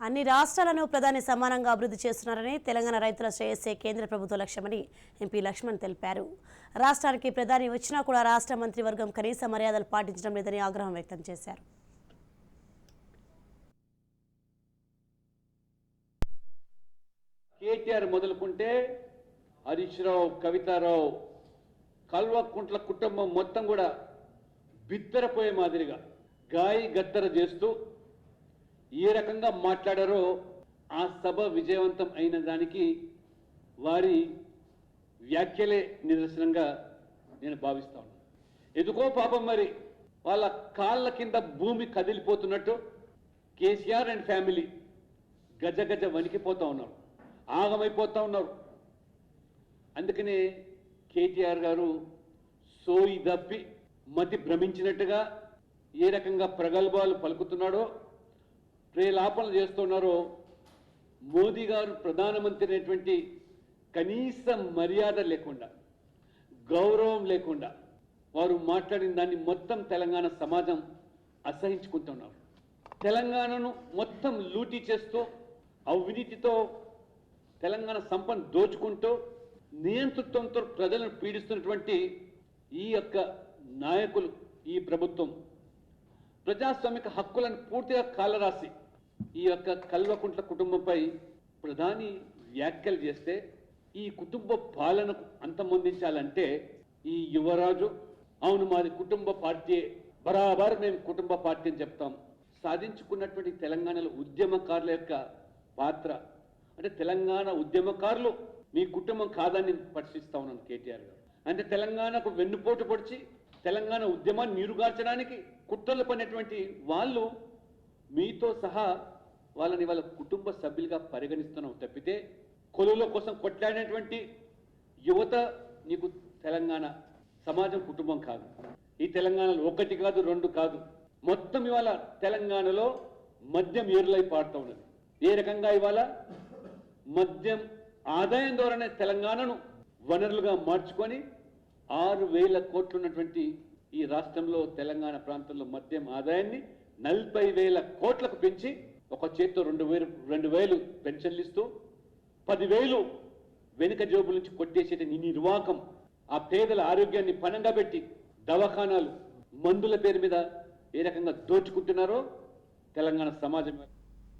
అన్ని రాష్ట్రాలను ప్రధాని సమానంగా అభివృద్ధి చేస్తున్నారని తెలంగాణ రైతుల శ్రేయస్సే కేంద్ర ప్రభుత్వ లక్ష్యమని ఎంపీ లక్ష్మణ్ తెలిపారు. రాష్ట్రానికి ప్రధాని వచ్చినా కూడా రాష్ట్ర మంత్రివర్గం కనీస మర్యాదలు పాటించడం లేదని ఆగ్రహం వ్యక్తం చేశారు. కేటీఆర్ మొదలుకుంటే హరీష్ రావు కవితారావు కల్వకుంట్ల కుటుంబం మొత్తం కూడా బిత్తరపోయే మాదిరిగా గాయి గత్తర చేస్తూ ఏ రకంగా మాట్లాడారో ఆ సభ విజయవంతం అయిన దానికి వారి వ్యాఖ్యలే నిదర్శనంగా నేను భావిస్తా ఉన్నాను. ఎందుకో పాపం మరి వాళ్ళ కాళ్ళ కింద భూమి కదిలిపోతున్నట్టు కేసీఆర్ అండ్ ఫ్యామిలీ గజ గజ వణికిపోతూ ఉన్నారు ఆగమైపోతూ ఉన్నారు. అందుకనే కేటీఆర్ గారు సోయి దప్పి మతి భ్రమించినట్టుగా ఏ రకంగా ప్రగల్భాలు పలుకుతున్నాడో ప్రేలాపనలు చేస్తున్నారో మోదీ గారు ప్రధానమంత్రి అనేటువంటి కనీస మర్యాద లేకుండా గౌరవం లేకుండా వారు మాట్లాడిన దాన్ని మొత్తం తెలంగాణ సమాజం అసహించుకుంటున్నారు. తెలంగాణను మొత్తం లూటీ చేస్తూ అవినీతితో తెలంగాణ సంపద దోచుకుంటూ నియంతృత్వంతో ప్రజలను పీడిస్తున్నటువంటి ఈ యొక్క నాయకులు ఈ ప్రభుత్వం. ప్రజాస్వామిక హక్కులను పూర్తిగా కాలరాసి ఈ యొక్క కల్వకుంట్ల కుటుంబంపై ప్రధాని వ్యాఖ్యలు చేస్తే ఈ కుటుంబ పాలనకు అంతమొందించాలంటే ఈ యువరాజు అవును మాది కుటుంబ పార్టీ బరాబర్ మేము కుటుంబ పార్టీ అని చెప్తాం. సాధించుకున్నటువంటి తెలంగాణలో ఉద్యమకారుల యొక్క పాత్ర. అంటే తెలంగాణ ఉద్యమకారులు మీ కుటుంబం కాదని ప్రశ్నిస్తా ఉన్నాను కేటీఆర్ గారు. అంటే తెలంగాణకు వెన్నుపోటు పొడిచి తెలంగాణ ఉద్యమాన్ని నీరుగార్చడానికి కుట్రలు పడినటువంటి వాళ్ళు మీతో సహా వాళ్ళని వాళ్ళ కుటుంబ సభ్యులుగా పరిగణిస్తున్నాం తప్పితే కొలువుల కోసం కొట్లాడినటువంటి యువత నీకు తెలంగాణ సమాజం కుటుంబం కాదు. ఈ తెలంగాణలో ఒకటి కాదు రెండు కాదు. మొత్తం ఇవాళ తెలంగాణలో మద్యం ఏరులై పాడుతూ ఉన్నది. ఏ రకంగా ఇవాళ? మద్యం ఆదాయం ద్వారానే తెలంగాణను వనరులుగా మార్చుకొని ఆరు వేల కోట్లు ఉన్నటువంటి ఈ రాష్ట్రంలో తెలంగాణ ప్రాంతంలో మద్యం ఆదాయాన్ని నలభై వేల కోట్లకు పెంచి ఒక చేత్తో రెండు వేలు రెండు వేలు పెన్షన్లు ఇస్తూ పదివేలు వెనుక జోబుల నుంచి కొట్టేసేట నీ నిర్వాకం. ఆ పేదల ఆరోగ్యాన్ని పనంగా పెట్టి దవాఖానాలు మందుల పేరు మీద ఏ రకంగా దోచుకుంటున్నారో తెలంగాణ సమాజం